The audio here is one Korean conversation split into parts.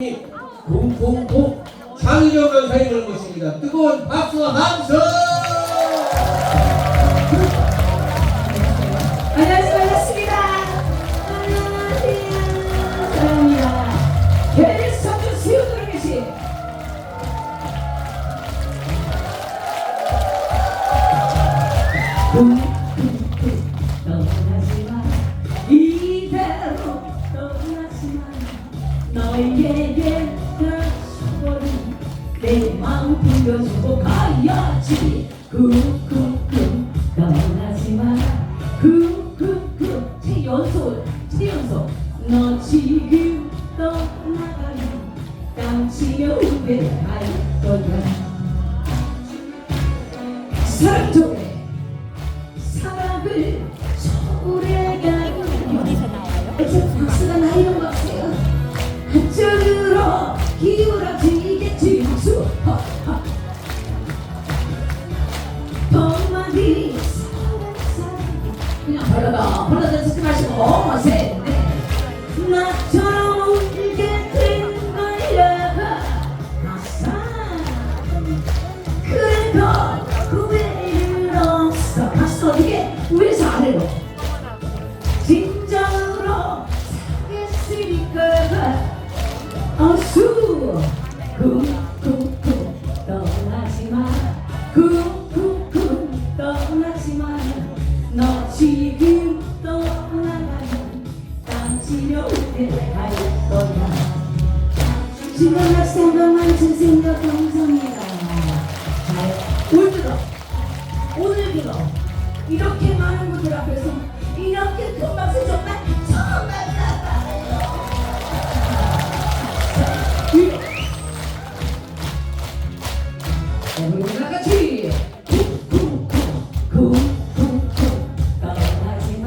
쿵쿵쿵 장희정 강사님을 모십니다. 뜨거운 박수 함성! 안녕하세요. 반갑습니다. 안녕하세요. 사랑합니다. KBS 청주 수요도로 계신 쿵 너에게 다시버린 내 마음 빌려주고 가야지. 쿵쿵쿵 떠나지마. 쿵쿵쿵 최연소 최연소. 너 지금 떠나가면 깜치며 후회 할 거야 사랑 속 듣지 마시고 어셋 나처럼 울게 된 거야 아싸. 그래도 후회는 없어. 봤어 이게 위에서 아래로. 진정으로 사겠으니까. 어수. 너 지금 땀치며 후회할 거야 지금 생각만 든 생각 감사합니다 올 들어 오늘 들어 이렇게 많은 분들 앞에서 이렇게 큰 박수 정말 처음 받았어요 우리 다. 같이 쿵쿵쿵 쿵쿵쿵 떠나지마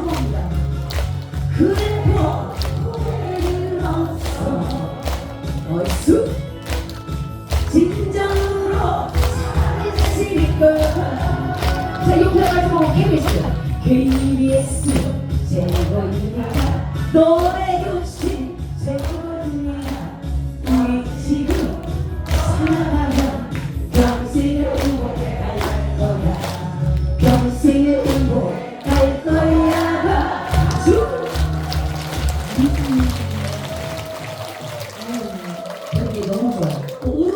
어수 진정으로 사랑해 자신있고 자 용서가지고 KBS KBS 재원이야. 노래 교실 재원이야. 우리 지금 사랑하면 병실에 울고 갈 거야. 병실에 울고 갈 거야. 주.